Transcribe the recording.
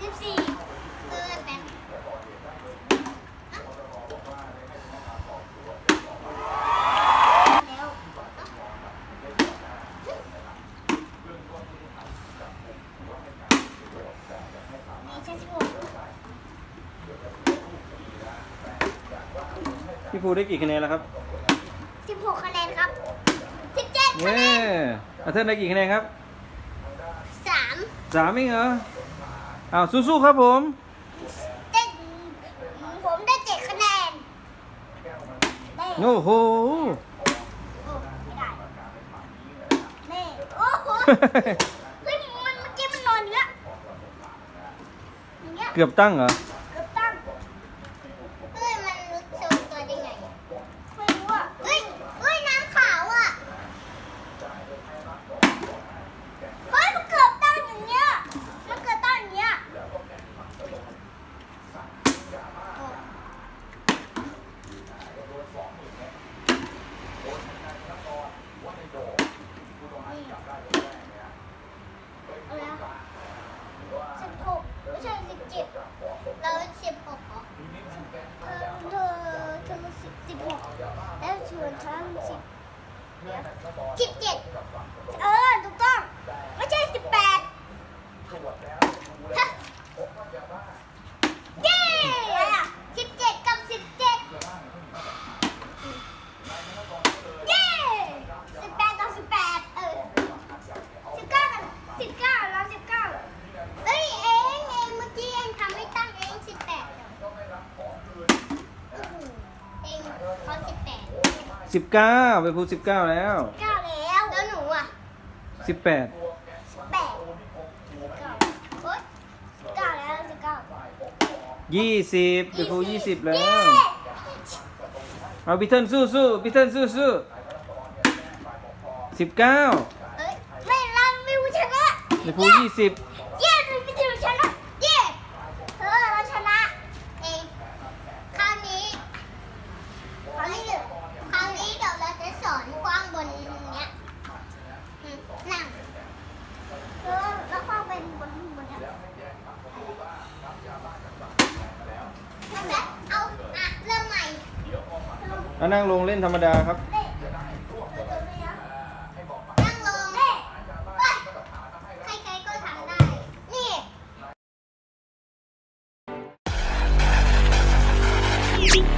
พี่ภูได้กี่คะแนนแล้วครับ16คะแนนครับ17คะแนนเย้อาเทอร์ได้กี่คะแนนครับสามสามเองเหรอ อ้าวสู้ๆครับผม เจ็ดผมได้เจ็ดคะแนนได้โอ้โห โอ้ไม่ได้นี่โอ้โหเฮ้ยมันเมื่อกี้มันนอนอย่างเงี้ยอย่างเงี้ย เกือบตั้งเหรอ เกือบตั้งเฮ้ยมันรู้ทรงตัวได้ไงไม่รู้อะเฮ้ยเฮ้ยน้ำขาวอะเฮ้ยมันเกือบตั้งอย่างเงี้ยมันเกือบตั้งอย่างเงี้ยโอ้ อะไรอะสิบหกไม่ใช่สิบเจ็ดเราสิบหกเหรอเออเธอเธอสิบสิบหก ส่วนฉันสิบสิบเจ็ดเออถูกต้อง ไม่ใช่สิบแปดฮะเย้อะไรอะสิบเจ็ดกับสิบเจ็ดเย้สิบแปดกับสิบแปดเออ สิบเก้ากับสิบเก้าแล้วสิบเก้าเอ้ยเองเองเมื่อกี้เองทำให้ตั้งเองสิบแปดเองเขาสิบแปด สิบเก้าไปภูสิบเก้าแล้วเก้าแล้ว แล้วหนูอะสิบแปดสิบแปดสิบเก้าโอ๊ยสิบเก้าแล้วสิบเก้ายี่สิบไปภูยี่สิบแล้เย้วเอาพี่เทิร์นสู้สู้พี่เทิร์นสู้สู้สิบเก้าเอ้ยไม่เราไม่รู้ชนะไปภูยี่สิบ เย้เราไม่รู้ชนะเย้เออเราชนะเองคราวนี้คราวนี้คราวนี้เดี๋ยวเราจะสอนกว้างบนเนี้ยอืมนั่งเออแล้วกว้างเป็นบนบนเนี้ยนั่นแหละ เอาอะเริ่มใหม่แล้วนั่งลงเล่นธรรมดาครับเด้นั่งลงเด้ใครๆก็ทำได้ นี่ Brilliant, brilliant,